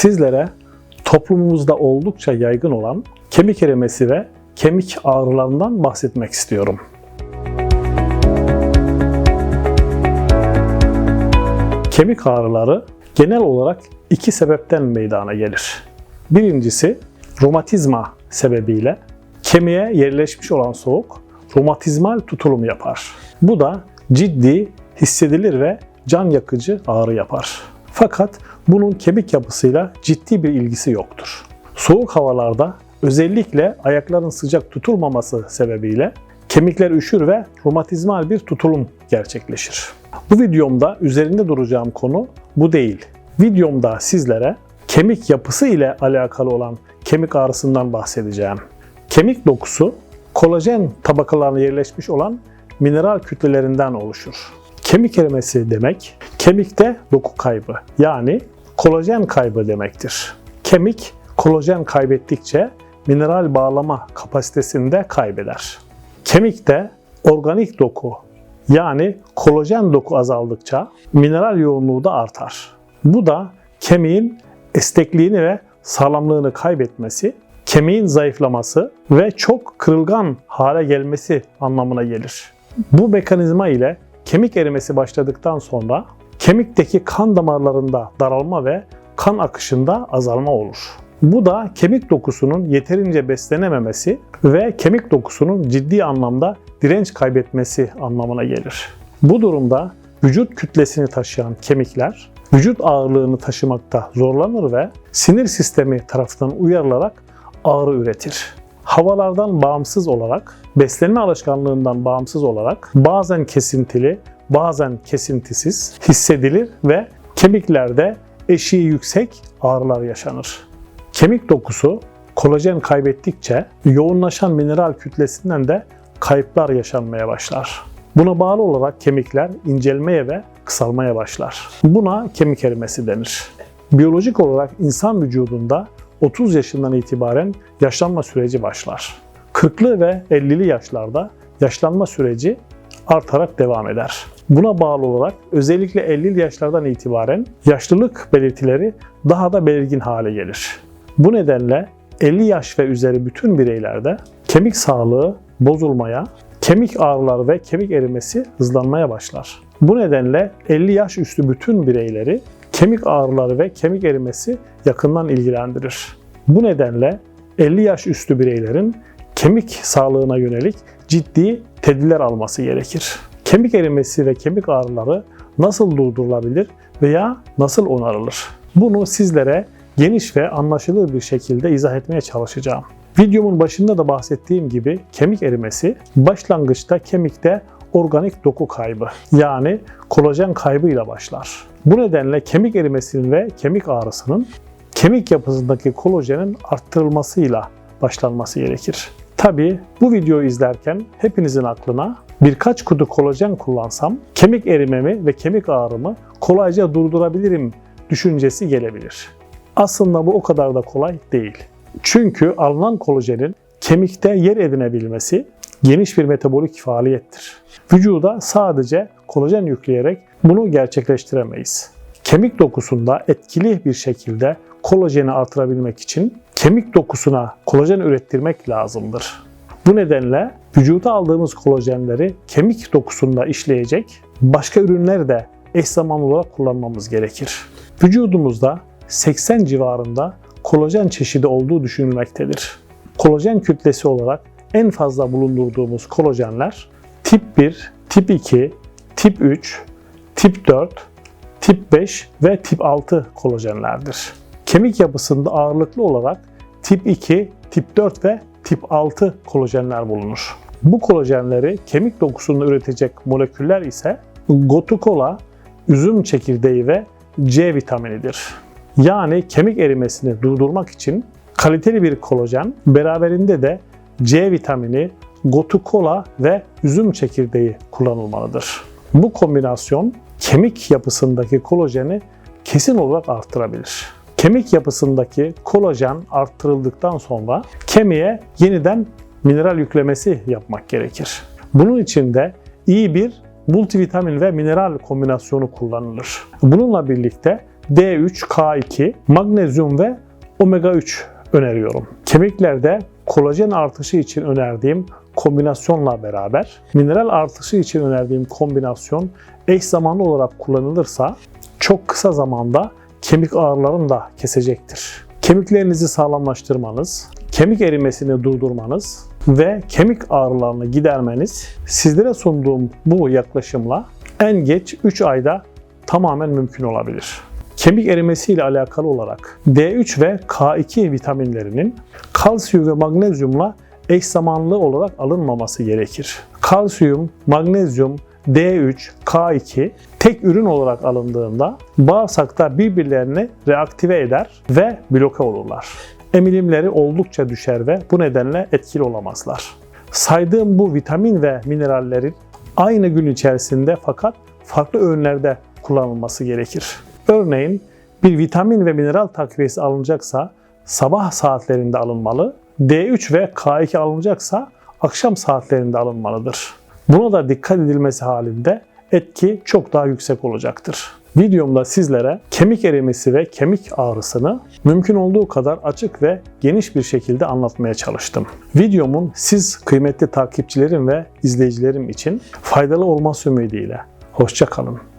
sizlere toplumumuzda oldukça yaygın olan kemik erimesi ve kemik ağrılarından bahsetmek istiyorum. Kemik ağrıları genel olarak iki sebepten meydana gelir. Birincisi romatizma sebebiyle kemiğe yerleşmiş olan soğuk romatizmal tutulum yapar. Bu da ciddi, hissedilir ve can yakıcı ağrı yapar. Fakat bunun kemik yapısıyla ciddi bir ilgisi yoktur. Soğuk havalarda özellikle ayakların sıcak tutulmaması sebebiyle kemikler üşür ve romatizmal bir tutulum gerçekleşir. Bu videomda üzerinde duracağım konu bu değil. Videomda sizlere kemik yapısı ile alakalı olan kemik ağrısından bahsedeceğim. Kemik dokusu kolajen tabakalarına yerleşmiş olan mineral kütlelerinden oluşur. Kemik erimesi demek kemikte doku kaybı yani kolajen kaybı demektir. Kemik kolajen kaybettikçe mineral bağlama kapasitesini de kaybeder. Kemikte organik doku yani kolajen doku azaldıkça mineral yoğunluğu da artar. Bu da kemiğin esnekliğini ve sağlamlığını kaybetmesi, kemiğin zayıflaması ve çok kırılgan hale gelmesi anlamına gelir. Bu mekanizma ile kemik erimesi başladıktan sonra kemikteki kan damarlarında daralma ve kan akışında azalma olur. Bu da kemik dokusunun yeterince beslenememesi ve kemik dokusunun ciddi anlamda direnç kaybetmesi anlamına gelir. Bu durumda vücut kütlesini taşıyan kemikler vücut ağırlığını taşımakta zorlanır ve sinir sistemi tarafından uyarılarak ağrı üretir. Havalardan bağımsız olarak, beslenme alışkanlığından bağımsız olarak bazen kesintili, bazen kesintisiz hissedilir ve kemiklerde eşiği yüksek ağrılar yaşanır. Kemik dokusu kolajen kaybettikçe yoğunlaşan mineral kütlesinden de kayıplar yaşanmaya başlar. Buna bağlı olarak kemikler incelmeye ve kısalmaya başlar. Buna kemik erimesi denir. Biyolojik olarak insan vücudunda 30 yaşından itibaren yaşlanma süreci başlar. 40'lı ve 50'li yaşlarda yaşlanma süreci artarak devam eder. Buna bağlı olarak özellikle 50'li yaşlardan itibaren yaşlılık belirtileri daha da belirgin hale gelir. Bu nedenle 50 yaş ve üzeri bütün bireylerde kemik sağlığı bozulmaya, kemik ağrıları ve kemik erimesi hızlanmaya başlar. Bu nedenle 50 yaş üstü bütün bireyleri kemik ağrıları ve kemik erimesi yakından ilgilendirir. Bu nedenle 50 yaş üstü bireylerin kemik sağlığına yönelik ciddi tedbirler alması gerekir. Kemik erimesi ve kemik ağrıları nasıl durdurulabilir veya nasıl onarılır? Bunu sizlere geniş ve anlaşılır bir şekilde izah etmeye çalışacağım. Videomun başında da bahsettiğim gibi kemik erimesi başlangıçta kemikte organik doku kaybı yani kolajen kaybıyla başlar. Bu nedenle kemik erimesinin ve kemik ağrısının kemik yapısındaki kolajenin arttırılmasıyla başlanması gerekir. Tabi bu videoyu izlerken hepinizin aklına birkaç kutu kolajen kullansam kemik erimemi ve kemik ağrımı kolayca durdurabilirim düşüncesi gelebilir. Aslında bu o kadar da kolay değil. Çünkü alınan kolajenin kemikte yer edinebilmesi geniş bir metabolik faaliyettir. Vücuda sadece kolajen yükleyerek bunu gerçekleştiremeyiz. Kemik dokusunda etkili bir şekilde kolajeni artırabilmek için kemik dokusuna kolajen ürettirmek lazımdır. Bu nedenle vücuda aldığımız kolajenleri kemik dokusunda işleyecek başka ürünler de eş zamanlı olarak kullanmamız gerekir. Vücudumuzda 80 civarında kolajen çeşidi olduğu düşünülmektedir. Kolajen kütlesi olarak en fazla bulundurduğumuz kolajenler tip 1, tip 2, tip 3, tip 4, tip 5 ve tip 6 kolajenlerdir. Kemik yapısında ağırlıklı olarak tip 2, tip 4 ve tip 6 kolajenler bulunur. Bu kolajenleri kemik dokusunda üretecek moleküller ise gotukola, üzüm çekirdeği ve C vitaminidir. Yani kemik erimesini durdurmak için kaliteli bir kolajen beraberinde de C vitamini, gotukola ve üzüm çekirdeği kullanılmalıdır. Bu kombinasyon kemik yapısındaki kolajeni kesin olarak arttırabilir. Kemik yapısındaki kolajen arttırıldıktan sonra kemiğe yeniden mineral yüklemesi yapmak gerekir. Bunun için de iyi bir multivitamin ve mineral kombinasyonu kullanılır. Bununla birlikte D3, K2, magnezyum ve omega 3 öneriyorum. Kemiklerde kolajen artışı için önerdiğim kombinasyonla beraber mineral artışı için önerdiğim kombinasyon eş zamanlı olarak kullanılırsa çok kısa zamanda kemik ağrılarını da kesecektir. Kemiklerinizi sağlamlaştırmanız, kemik erimesini durdurmanız ve kemik ağrılarını gidermeniz sizlere sunduğum bu yaklaşımla en geç 3 ayda tamamen mümkün olabilir. Kemik erimesi ile alakalı olarak D3 ve K2 vitaminlerinin kalsiyum ve magnezyumla eş zamanlı olarak alınmaması gerekir. Kalsiyum, magnezyum, D3, K2 tek ürün olarak alındığında bağırsakta birbirlerini reaktive eder ve bloke olurlar. Emilimleri oldukça düşer ve bu nedenle etkili olamazlar. Saydığım bu vitamin ve minerallerin aynı gün içerisinde fakat farklı öğünlerde kullanılması gerekir. Örneğin bir vitamin ve mineral takviyesi alınacaksa sabah saatlerinde alınmalı, D3 ve K2 alınacaksa akşam saatlerinde alınmalıdır. Buna da dikkat edilmesi halinde etki çok daha yüksek olacaktır. Videomda sizlere kemik erimesi ve kemik ağrısını mümkün olduğu kadar açık ve geniş bir şekilde anlatmaya çalıştım. Videomun siz kıymetli takipçilerim ve izleyicilerim için faydalı olması ümidiyle. Hoşçakalın.